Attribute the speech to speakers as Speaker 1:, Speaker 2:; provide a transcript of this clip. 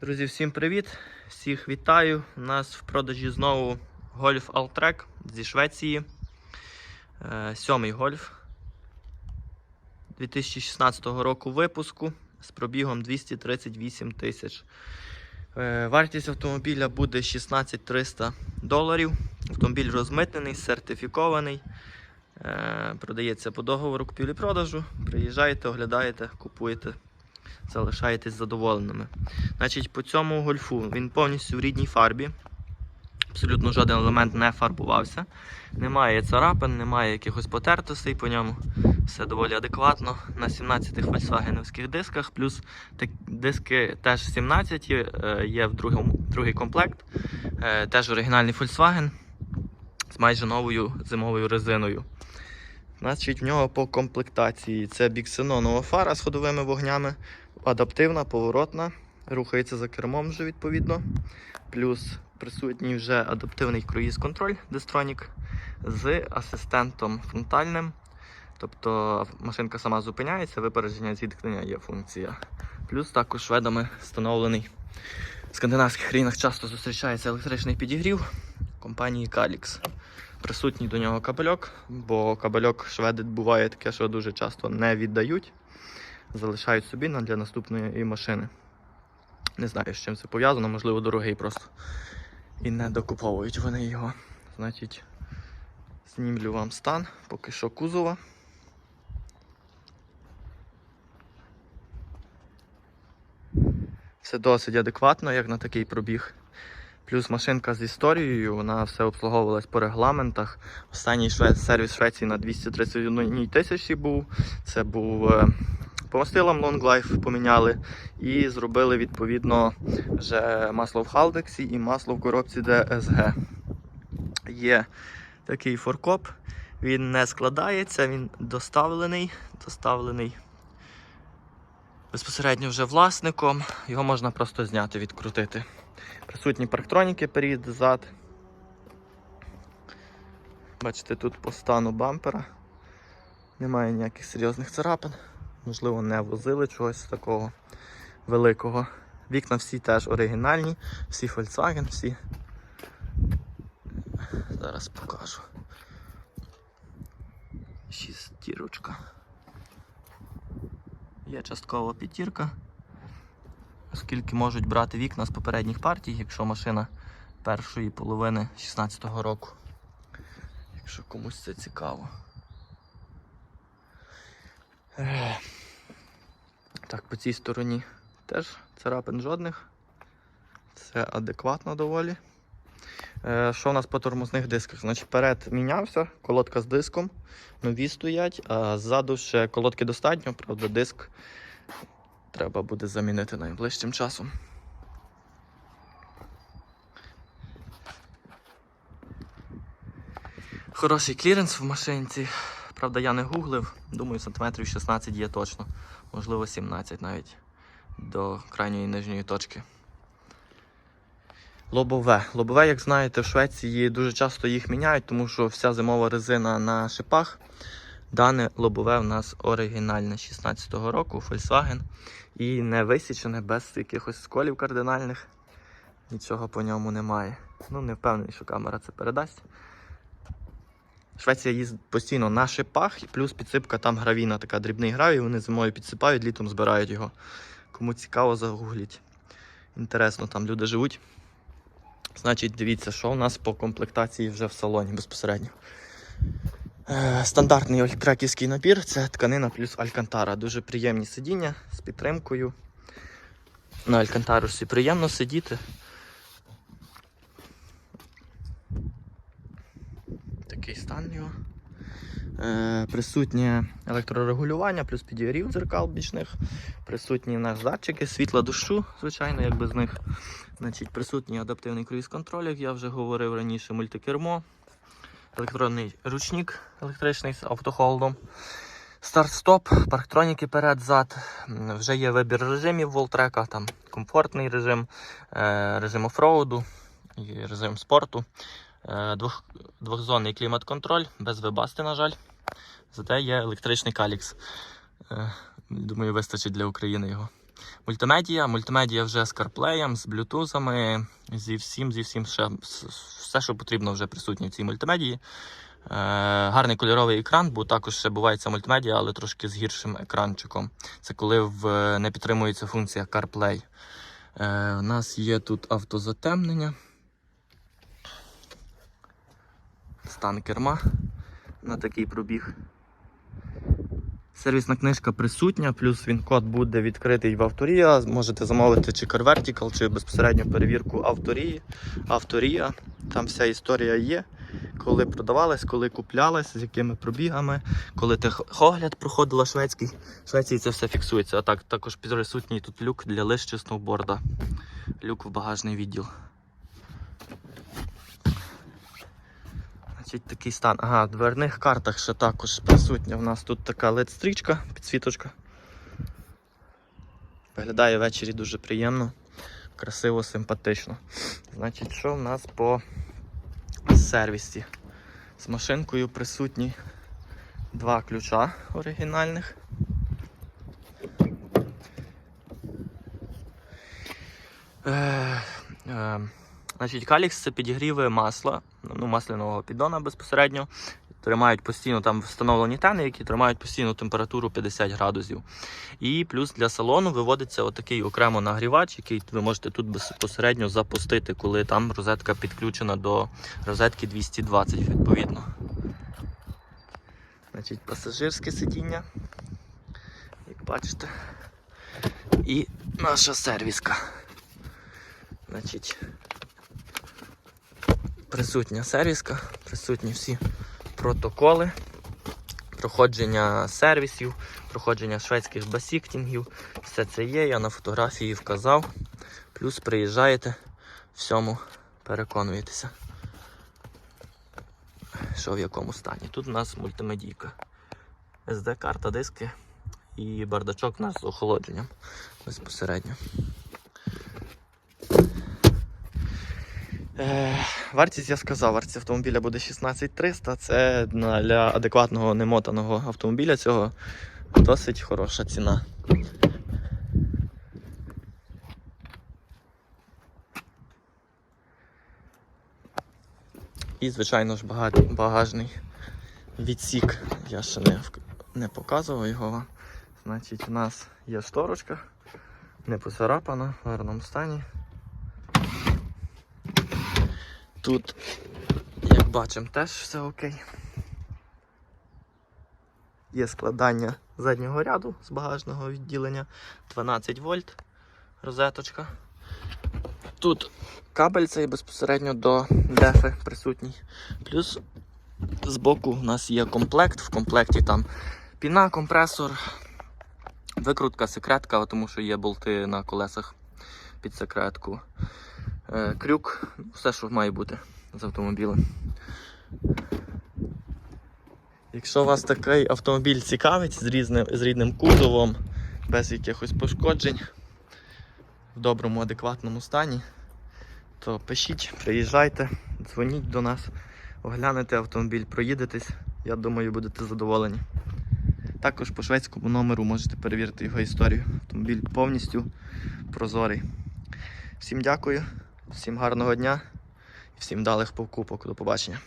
Speaker 1: Друзі, всім привіт! Всіх вітаю. У нас в продажі знову гольф Altrek зі Швеції. Е, Сьомий гольф 2016 року випуску з пробігом 238 тисяч. Е, Вартість автомобіля буде 16 300 доларів. Автомобіль розмитнений, сертифікований. Е, Продається по договору купівлі-продажу. Приїжджаєте, оглядаєте, купуєте, залишаєтесь задоволеними. Значить, по цьому гольфу він повністю в рідній фарбі. Абсолютно жоден елемент не фарбувався. Немає царапин, немає якихось потертостей по ньому. Все доволі адекватно. На 17 фольксвагенівських дисках, плюс так, диски теж 17 е, є в другому, другий комплект. Е, Теж оригінальний Volkswagen з майже новою зимовою резиною. Значить, в нього по комплектації це біксенонова фара з ходовими вогнями, адаптивна, поворотна, рухається за кермом вже відповідно. Плюс присутній вже адаптивний круїз-контроль Distronic з асистентом фронтальним. Тобто машинка сама зупиняється, випередження зіткнення є функція. Плюс також шведами встановлений в скандинавських країнах часто зустрічається електричний підігрів компанії Calix. Присутній до нього кабельок, бо кабельок шведи буває таке, що дуже часто не віддають, залишають собі для наступної машини. Не знаю, з чим це пов'язано, можливо, дорогий просто. І не докуповують вони його. Значить, знімлю вам стан поки що кузова. Все досить адекватно, як на такий пробіг. Плюс машинка з історією, вона все обслуговувалась по регламентах. Останній сервіс Швеції на 231 тисячі був. Це був е, по Long Life поміняли і зробили відповідно вже масло в халдексі і масло в коробці DSG. Є такий форкоп, він не складається, він доставлений, доставлений безпосередньо вже власником. Його можна просто зняти, відкрутити. Присутні парктроніки перед зад. Бачите, тут по стану бампера. Немає ніяких серйозних царапин. Можливо, не возили чогось такого великого. Вікна всі теж оригінальні, всі Volkswagen, всі. Зараз покажу. Шістірочка. Є часткова п'ятірка оскільки можуть брати вікна з попередніх партій, якщо машина першої половини 16-го року. Якщо комусь це цікаво. Так, по цій стороні теж царапин жодних. Це адекватно доволі. Е, Що у нас по тормозних дисках? Значить, перед мінявся, колодка з диском, нові стоять, а ззаду ще колодки достатньо, правда, диск треба буде замінити найближчим часом. Хороший кліренс в машинці. Правда, я не гуглив. Думаю, сантиметрів 16 є точно. Можливо, 17 навіть до крайньої нижньої точки. Лобове. Лобове, як знаєте, в Швеції дуже часто їх міняють, тому що вся зимова резина на шипах. Дане лобове в нас оригінальне 16-го року, Volkswagen. І не висічене без якихось сколів кардинальних. Нічого по ньому немає. Ну, не впевнений, що камера це передасть. Швеція їздить постійно на шипах, плюс підсипка там гравійна, така дрібний гравій, вони зимою підсипають, літом збирають його. Кому цікаво, загугліть. Інтересно, там люди живуть. Значить, дивіться, що у нас по комплектації вже в салоні безпосередньо. Е, Стандартний ольтреківський набір це тканина плюс алькантара. Дуже приємні сидіння з підтримкою. На алькантарусі приємно сидіти. Такий стан його. Е, присутнє електрорегулювання, плюс підігрів дзеркал бічних. Присутні в нас датчики, світла душу, звичайно, як без них. Значить, присутній адаптивний круїз-контроль, як я вже говорив раніше, мультикермо електронний ручник електричний з автохолдом. Старт-стоп, парктроніки перед-зад. Вже є вибір режимів волтрека, там комфортний режим, е, режим офроуду, режим спорту. Е, Двох, двохзонний клімат-контроль, без вибасти, на жаль. Зате є електричний калікс. Е, Думаю, вистачить для України його. Мультимедія. Мультимедія вже з CarPlay, з блютузами, зі всім, зі всім ще все, що потрібно, вже присутнє в цій мультимедії. Е, гарний кольоровий екран, бо також ще буває ця мультимедія, але трошки з гіршим екранчиком. Це коли в, не підтримується функція CarPlay. У нас є тут автозатемнення. Стан керма на такий пробіг. Сервісна книжка присутня, плюс він код буде відкритий в авторія. Можете замовити чи Car Vertical, чи безпосередньо перевірку авторії. Авторія. Там вся історія є. Коли продавалась, коли куплялась, з якими пробігами, коли техогляд проходила шведський. В Швеції це все фіксується. А так також присутній тут люк для лиж чи сноуборда. Люк в багажний відділ. Значить, такий стан. Ага, в дверних картах ще також присутня. У нас тут така LED-стрічка, підсвіточка. Виглядає ввечері дуже приємно, красиво, симпатично. Значить, що в нас по сервісі? З машинкою присутні два ключа оригінальних. Е, е, Значить, Калікс це підігріви масла, ну, масляного піддона безпосередньо. Тримають постійно там встановлені тени, які тримають постійну температуру 50 градусів. І плюс для салону виводиться отакий окремо нагрівач, який ви можете тут безпосередньо запустити, коли там розетка підключена до розетки 220 відповідно. Значить, пасажирське сидіння, як бачите. І наша сервіска. Значить, присутня сервіска, присутні всі протоколи, проходження сервісів, проходження шведських басіктінгів. Все це є, я на фотографії вказав. Плюс приїжджаєте, всьому переконуєтеся, що в якому стані. Тут у нас мультимедійка. SD-карта, диски і бардачок у нас з охолодженням безпосередньо. Вартість я сказав, вартість автомобіля буде 16300. Це для адекватного немотаного автомобіля цього досить хороша ціна. І, звичайно ж, багажний відсік. Я ще не, не показував його вам. Значить, у нас є шторочка, не поцарапана, в гарному стані. Тут, як бачимо, теж все окей. Є складання заднього ряду з багажного відділення 12 вольт, розеточка. Тут кабель цей безпосередньо до дефи присутній. Плюс збоку у нас є комплект. В комплекті там піна, компресор, викрутка, секретка, тому що є болти на колесах під секретку. Е, крюк, все, що має бути з автомобілем. Якщо вас такий автомобіль цікавить з різним, з рідним кузовом, без якихось пошкоджень, в доброму, адекватному стані, то пишіть, приїжджайте, дзвоніть до нас, оглянете автомобіль, проїдетесь, я думаю, будете задоволені. Також по шведському номеру можете перевірити його історію. Автомобіль повністю прозорий. Всім дякую, всім гарного дня всім далих покупок. До побачення.